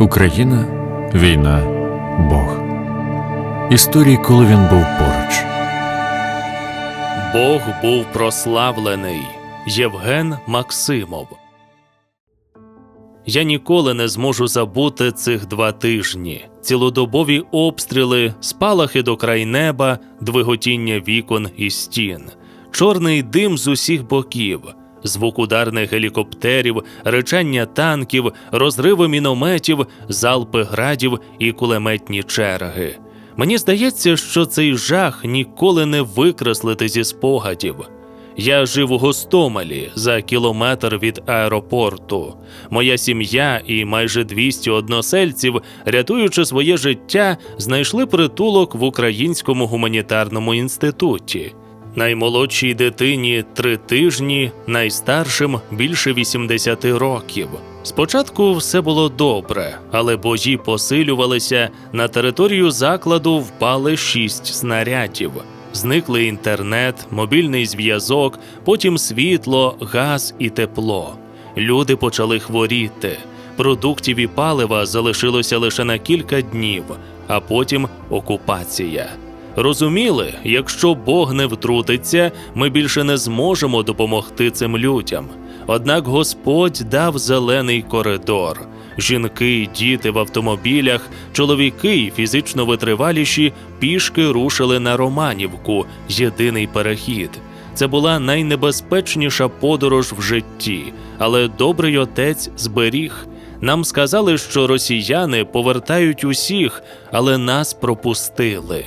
Україна, війна, Бог. Історії, коли він був поруч. Бог був прославлений. Євген Максимов. Я ніколи не зможу забути цих два тижні. Цілодобові обстріли, спалахи до край неба, двиготіння вікон і стін, чорний дим з усіх боків, звук ударних гелікоптерів, речання танків, розриви мінометів, залпи градів і кулеметні черги. Мені здається, що цей жах ніколи не викреслити зі спогадів. Я жив у Гостомелі за кілометр від аеропорту. Моя сім'я і майже 200 односельців, рятуючи своє життя, знайшли притулок в Українському гуманітарному інституті. Наймолодшій дитині три тижні, найстаршим більше 80 років. Спочатку все було добре, але бої посилювалися. На територію закладу впали шість снарядів. Зникли інтернет, мобільний зв'язок, потім світло, газ і тепло. Люди почали хворіти. Продуктів і палива залишилося лише на кілька днів, а потім окупація. Розуміли, якщо Бог не втрутиться, ми більше не зможемо допомогти цим людям. Однак Господь дав зелений коридор. Жінки діти в автомобілях, чоловіки й фізично витриваліші пішки рушили на Романівку, єдиний перехід. Це була найнебезпечніша подорож в житті, але добрий отець зберіг. Нам сказали, що росіяни повертають усіх, але нас пропустили.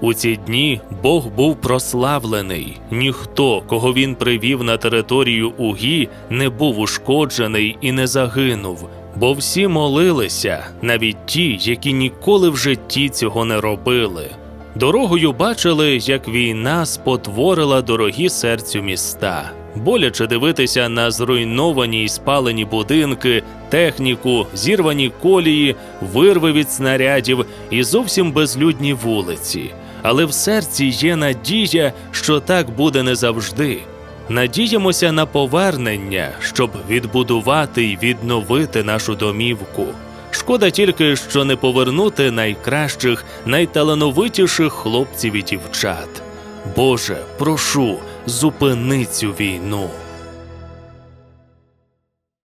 У ці дні Бог був прославлений. Ніхто, кого він привів на територію Угі, не був ушкоджений і не загинув, бо всі молилися, навіть ті, які ніколи в житті цього не робили. Дорогою бачили, як війна спотворила дорогі серцю міста. Боляче дивитися на зруйновані й спалені будинки, техніку, зірвані колії, вирви від снарядів і зовсім безлюдні вулиці. Але в серці є надія, що так буде не завжди. Надіємося на повернення, щоб відбудувати й відновити нашу домівку. Шкода тільки, що не повернути найкращих, найталановитіших хлопців і дівчат. Боже, прошу, зупини цю війну.